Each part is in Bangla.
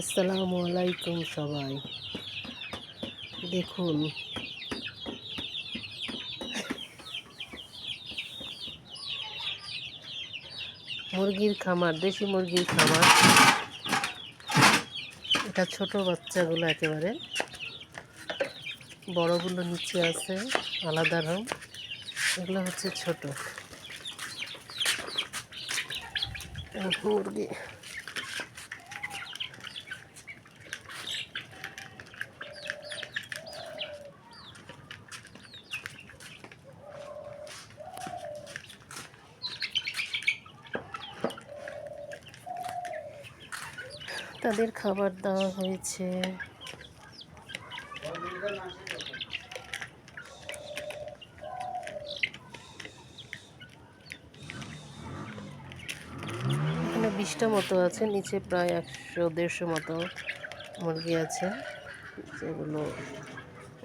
আসসালামু আলাইকুম সবাই। দেখুন। মুরগির খামার, দেশি মুরগির খামার। এটা ছোট বাচ্চাগুলো একেবারে। বড়গুলো নিচে আছে, আলাদা রং। এগুলো হচ্ছে ছোট। মুরগি। তাদের খাবার দেওয়া হয়েছে। এখানে বিশটা মতো আছে, নিচে প্রায় একশো, দেড়শো মতো মুরগি আছে, যেগুলো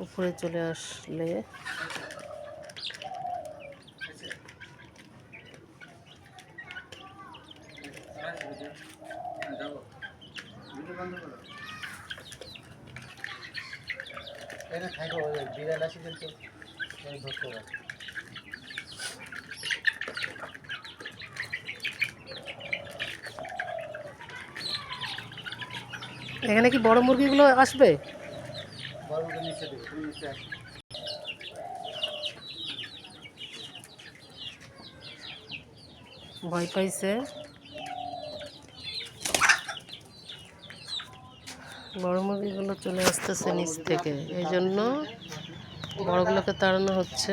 উপরে চলে আসলে এখানে থাকো বিড়াল আছে কিন্তু ধরতে পারে এখানে কি বড় মুরগিগুলো আসবে? বড়গুলো নিচে দেবে নিচে আসো। ভয় পাইছে। বড় মুরগিগুলো চলে আসতেছে নিচ থেকে। এই জন্য বড়গুলোকে তাড়ানো হচ্ছে।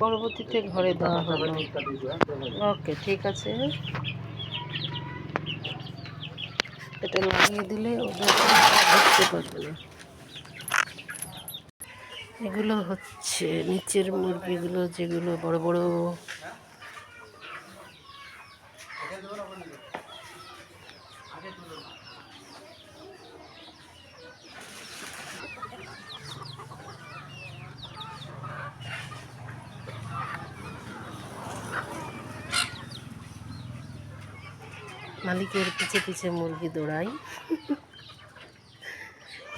পরবর্তীতে ঘরে দেওয়া হবে? ওকে, ঠিক আছে। এটা লাগিয়ে দিলে ওদের পারবে না। এগুলো হচ্ছে নিচের মুরগিগুলো যেগুলো বড় বড়। মালিকের পিছে পিছে মুরগি দৌড়াই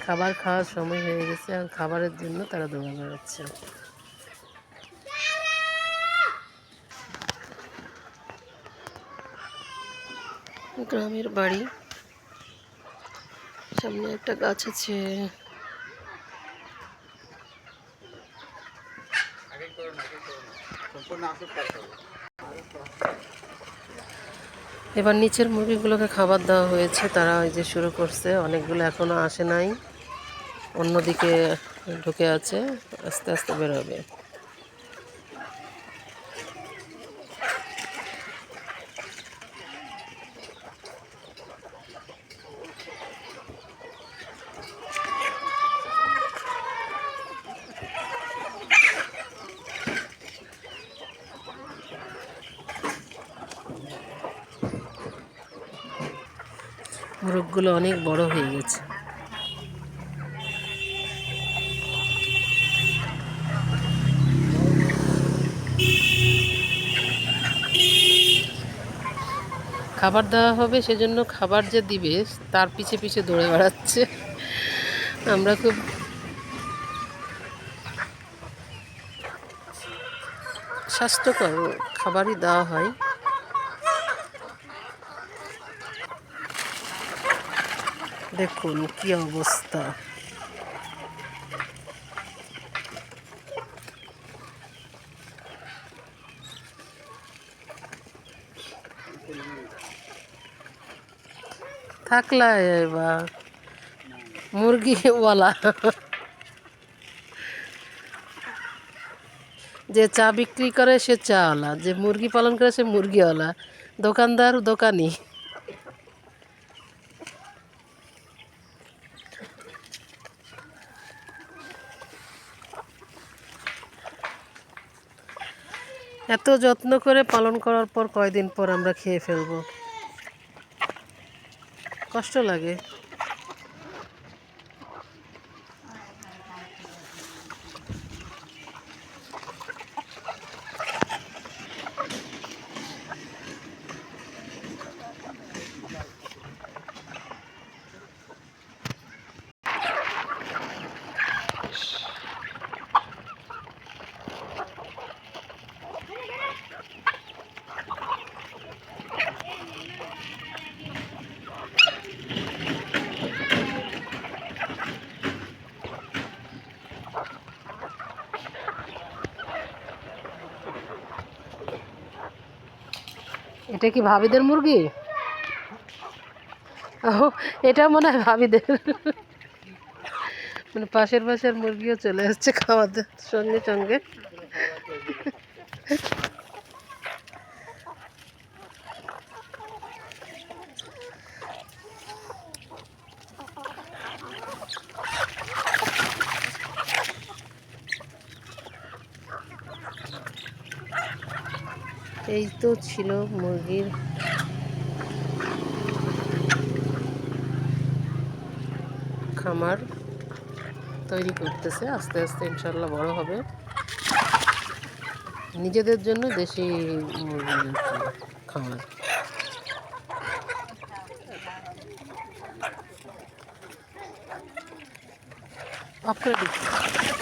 খাবার খাওয়ার সময় হয়ে গেছে আর খাবারের জন্য তারা দৌড়া বেড়াচ্ছে গ্রামের বাড়ি। সামনে একটা গাছ আছে। এবার নিচের মুরগিগুলোকে খাবার দেওয়া হয়েছে, তারা ওই যে শুরু করছে, অনেকগুলো এখনও আসে নাই। অন্যদিকে ঢুকে আছে আস্তে আস্তে বেরোবে। মোরগগুলো অনেক বড় হয়ে গেছে। খাবার দেওয়া হবে, সেজন্য খাবার যে দিবে, তার পিছে পিছে দৌড়ে বেড়াচ্ছে। আমরা খুব স্বাস্থ্যকর খাবারই দেওয়া হয়। দেখুন কি অবস্থা। থাকলা এবার। মুরগিওয়ালা। যে চা বিক্রি করে, সে চাওয়ালা। যে মুরগি পালন করে, সে মুরগিওয়ালা। দোকানদার, দোকানি। এত যত্ন করে পালন করার পর কয়দিন পর আমরা খেয়ে ফেলব? কষ্ট লাগে। এটা কি ভাবিদের মুরগি? ও এটা মনে হয় ভাবিদের। মানে পাশের পাশের মুরগিও চলে আসছে খাওয়াদের সঙ্গে সঙ্গে। এই তো ছিল মুরগির খামার তৈরি করতেছে। আস্তে আস্তে ইনশাল্লাহ বড় হবে। নিজেদের জন্য দেশি খামার। দিচ্ছি